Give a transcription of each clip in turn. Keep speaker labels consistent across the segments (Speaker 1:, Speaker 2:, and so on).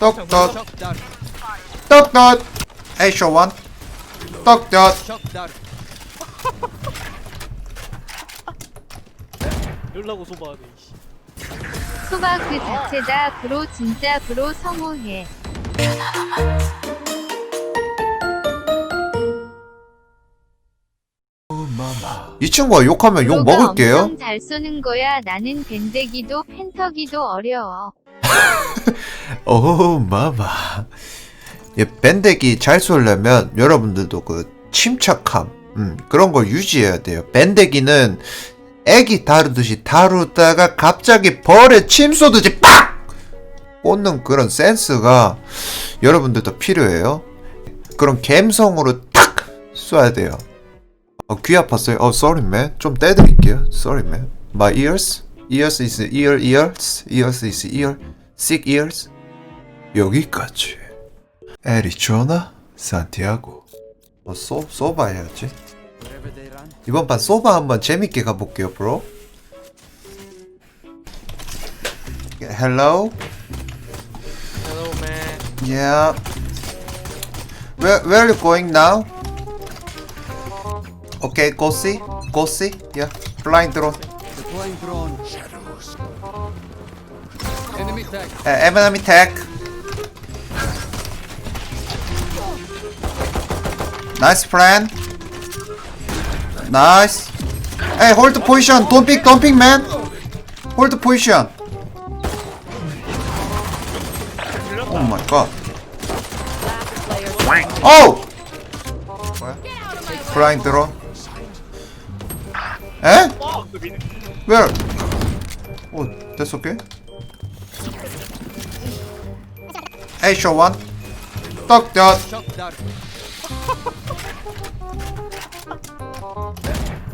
Speaker 1: 떡덧
Speaker 2: Shock dart.
Speaker 1: 떡덧 에이쇼 원 떡덧
Speaker 2: Shock dart.
Speaker 3: 열라고 소바하네 이씨.
Speaker 4: 소바 그 자체다. 브로 진짜 브로 성호해.
Speaker 1: 이 친구가 욕하면 욕
Speaker 4: 브로가
Speaker 1: 먹을게요?
Speaker 4: 엄청 잘 쏘는 거야. 나는 밴데기도 펜터기도 어려워
Speaker 1: 오 마마. 예, 밴덱이 잘 쏠려면 여러분들도 그 침착함 음, 그런 걸 유지해야 돼요. 밴데기는 애기 다루듯이 다루다가 갑자기 벌에 침 쏘듯이 빡! 꽂는 그런 센스가 여러분들도 필요해요. 그런 감성으로 탁 쏴야 돼요. 어, 귀 아팠어요? 어, sorry man. 좀 떼드릴게요. Sorry man. My ears? Ears is ear ears? Ears is ear sick ears 여기까지 에리조나 산티아고 어, 쏘, 쏘바 해야지. 이번 판 쏘바 한번 재밌게 가볼게요 브로 Hello?
Speaker 3: Hello man.
Speaker 1: Yeah Where, where are you going now? Okay, go see Go see Yeah Flying drone
Speaker 2: Deploying drone. Enemy tag.
Speaker 1: Uh, enemy tag. Nice plan. Nice. Hey, hold the position. Don't pick, don't pick, man. Hold the position. Oh my god. Oh! Flying drone. Eh? Where? Oh, that's okay.
Speaker 2: Shock dart.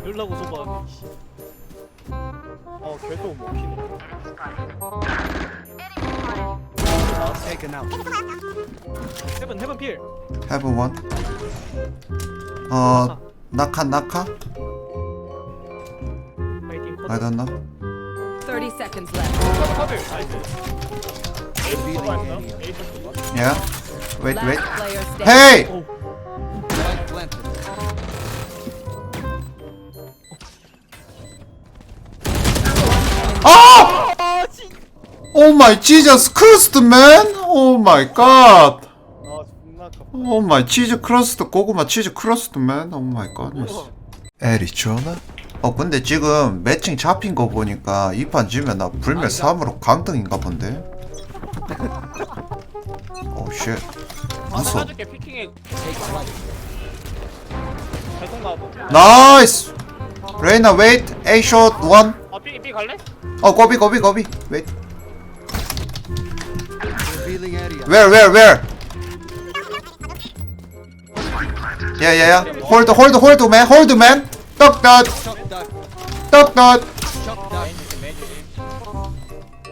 Speaker 3: 열라고 이씨. 어 계속 먹히네. 헤븐 헤븐 필.
Speaker 1: One. 어, 낙하, 낙하?
Speaker 3: 파이팅 컷.
Speaker 1: I don't know.
Speaker 5: 30 seconds left.
Speaker 3: 나이스. 에이스
Speaker 1: Yeah. Wait, wait. Hey! Oh! Oh my Jesus Christ, man! Oh my God!
Speaker 3: 아.
Speaker 1: Oh my cheese crust, 고구마 cheese crust, man! Oh my goodness. 에리조나? 어, 근데 지금 매칭 잡힌 거 보니까 이 판 지면 나 불멸 3으로 강등인가 본데? 오, 쉣.
Speaker 3: 아
Speaker 1: 무서워.
Speaker 3: 사줄게 피킹에 계속 나와도.
Speaker 1: 나이스! 레이나 웨이트 A 숏 원.
Speaker 3: 아삐삐 갈래?
Speaker 1: 어 고비 고비 고비. 웨이트.
Speaker 2: Revealing area.
Speaker 1: Where where where? 야야야. 홀드 홀드 홀드 맨 홀드 맨. 떡떡
Speaker 2: Shock dart.
Speaker 1: 떡떡.
Speaker 2: Shock dart.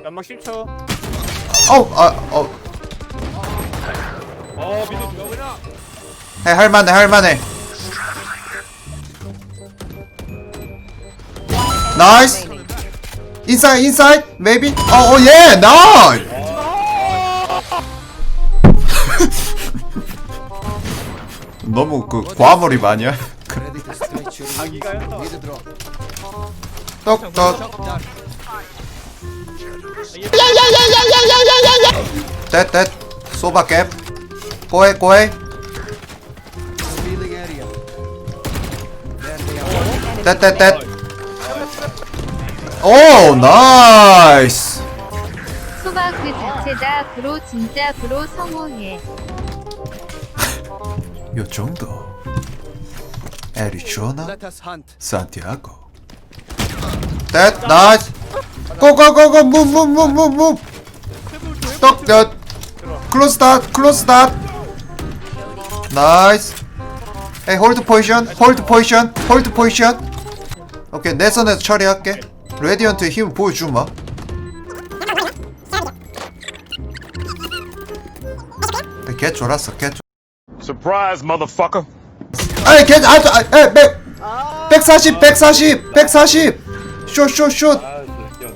Speaker 3: 연막 10초.
Speaker 1: 어아 어.
Speaker 3: 어 죽여버려.
Speaker 1: 해 할만해 할만해. 나이스. 인사이드 인사이드 maybe. 어예 나이스. 너무 그 과몰입 아니야?
Speaker 3: 자기가 했다.
Speaker 1: 떡떡. That 소바 캡. That that that. 오 나이스.
Speaker 4: 소바 그 자체다 브로 진짜 브로 성호해
Speaker 1: 요 정도. 에리조나
Speaker 2: Let us hunt.
Speaker 1: 산티아고. That nice. Go go go Nice. Hey hold position hold position hold position. 오케이 내 선에서 처리할게. 레디언트의 힘 보여주마. 걔 졸았어 걔. 졸-
Speaker 6: Surprise, motherfucker.
Speaker 1: 아니 걔 아주 아, 에, 백140 140 140 슛 슛슛
Speaker 3: 아 진짜.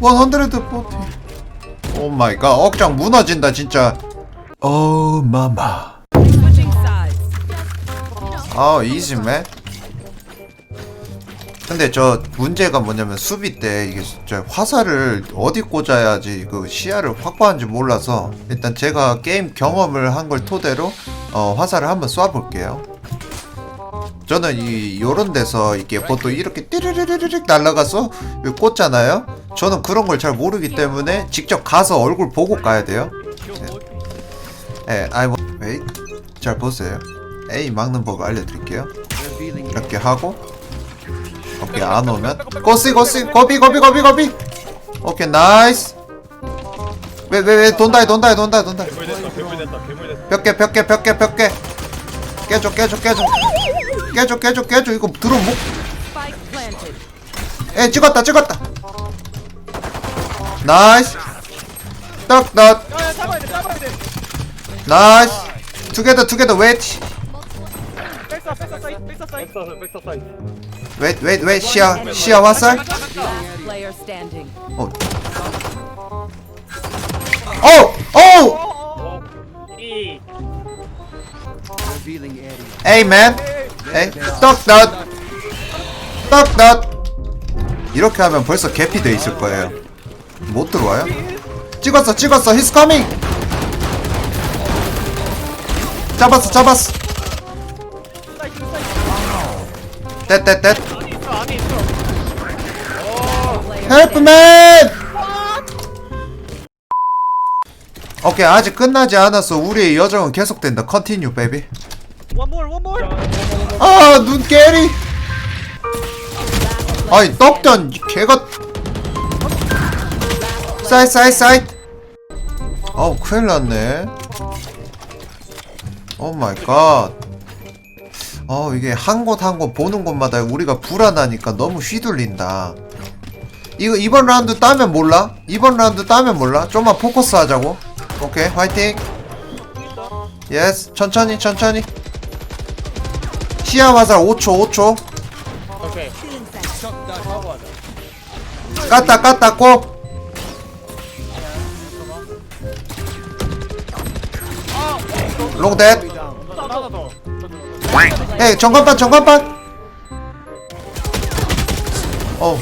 Speaker 1: 140 오 마이 갓 억장 무너진다 진짜
Speaker 5: sides.
Speaker 1: 아 이지맨 근데 저 문제가 뭐냐면 수비 때 이게 진짜 화살을 어디 꽂아야지 그 시야를 확보하는지 몰라서 일단 제가 게임 경험을 한 걸 토대로 어, 화살을 한번 쏴볼게요. 저는 이 요런 데서 이게 보통 이렇게 띠르르르르륵 날아가서 여기 꽂잖아요? 저는 그런 걸 잘 모르기 때문에 직접 가서 얼굴 보고 가야 돼요 예, 아이 뭐, 웨이 잘 보세요. A 막는 법 알려드릴게요. 이렇게 하고 오케이 안 오면. 고시 고시 고비 고비 고비 고비. 오케이 나이스. 왜 왜 왜 돈다 돈다 돈다 돈다
Speaker 3: 괴물 됐다 괴물
Speaker 1: 벽게 벽게 벽게 벽게 깨줘 깨줘 깨줘. 깨줘 깨줘 깨줘. 이거 들어온 목. 에 찍었다 찍었다. 나이스.
Speaker 3: 야야 잡아야 돼 잡아야 돼
Speaker 1: 나이스 투게더 투게더 웨이트 웨이트 웨이트 웨이트 시야 시야 화살. 어.
Speaker 2: area.
Speaker 1: 에이 맨 에이 떡넛 떡넛 이렇게 하면 벌써 개피 돼 있을 거예요 못 들어와요? 찍었어 찍었어 히스 커밍 잡았어 잡았어. 떼떼떼. 헬프맨! 오케이 아직 끝나지 않았어. 우리의 여정은 계속된다. 컨티뉴
Speaker 3: 원몰
Speaker 1: 아 눈깨리. 아이 떡전 개가. 사이 사이 사이 어우 큰일 났네 오 마이 갓 어, 이게 한 곳 한 곳 보는 곳마다 우리가 불안하니까 너무 휘둘린다. 이거 이번 라운드 따면 몰라? 이번 라운드 따면 몰라? 좀만 포커스 하자고. 오케이, 화이팅. 예스, 천천히, 천천히. 시야 화살 5초, 5초.
Speaker 3: 오케이
Speaker 1: 깠다, 깠다, 꼭.
Speaker 3: 하나 더
Speaker 1: 에이, 정관판, 정관판. 어.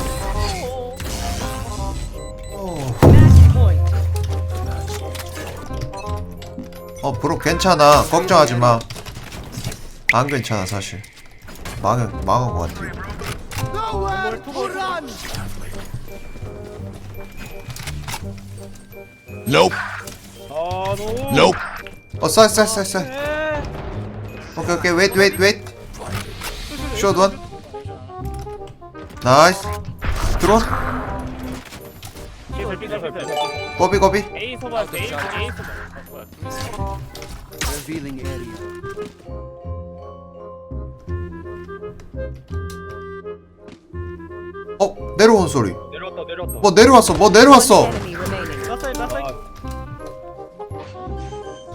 Speaker 1: 어, 브로 괜찮아. 걱정하지 마. 안 괜찮아, 사실. 망한, 망한 것 같아.
Speaker 3: 아노
Speaker 6: Nope.
Speaker 1: 어, 쌀, 쌀. 오케이, 오케이, 웨이트, 웨이트, 웨이트. 숏 원. 나이스. 드론.
Speaker 3: 삐설 삐설 삐설
Speaker 1: 고비, 고비.
Speaker 3: A 소바 A A 소바
Speaker 2: Revealing area.
Speaker 1: 어, 내려온 소리.
Speaker 3: 내려왔다 내려왔다
Speaker 1: 뭐 내려왔어, 뭐 내려왔어.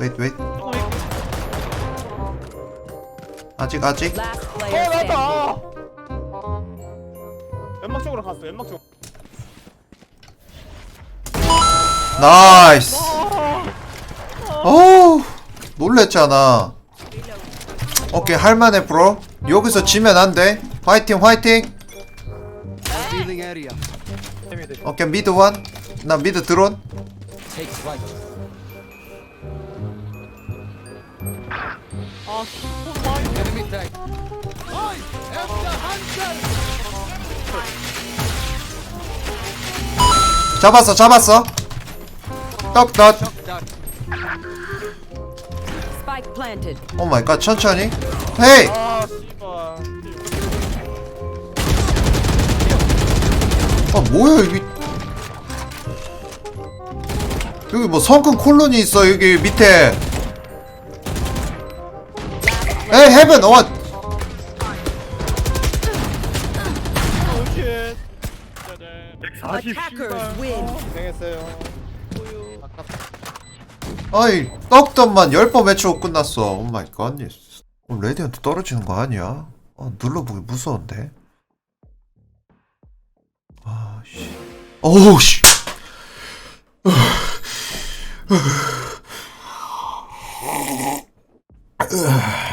Speaker 3: 조금 있-
Speaker 1: 아직, 아직.
Speaker 5: Last
Speaker 3: 어
Speaker 5: player standing.
Speaker 3: 나왔다 연막 쪽으로 갔어 연막 쪽
Speaker 1: 나이스. 어우, 놀랬잖아. 오케이, 할만해, 브로. 여기서 지면 안 돼. 화이팅, 화이팅.
Speaker 2: Revealing area.
Speaker 1: 오케이, 미드 원. 나 미드 드론.
Speaker 3: 아
Speaker 2: Enemy tag.
Speaker 1: 잡았어, 잡았어. 떡떡.
Speaker 5: Spike planted.
Speaker 1: 오 마이 갓, 천천히. 헤이!
Speaker 3: 아 씨발
Speaker 1: 아, 뭐야, 여기. 여기 뭐 성큰 콜론이 있어, 여기 밑에. 에이, 헤븐, 어,
Speaker 3: 오쉣
Speaker 5: Attackers win.
Speaker 3: 고생했어요
Speaker 1: 아이, 떡던만 10번 외치고 끝났어. 오 마이 갓. 어, 레디언트 떨어지는 거 아니야? 어, 눌러보기 무서운데. 아, 씨. 어우, 씨. 으아.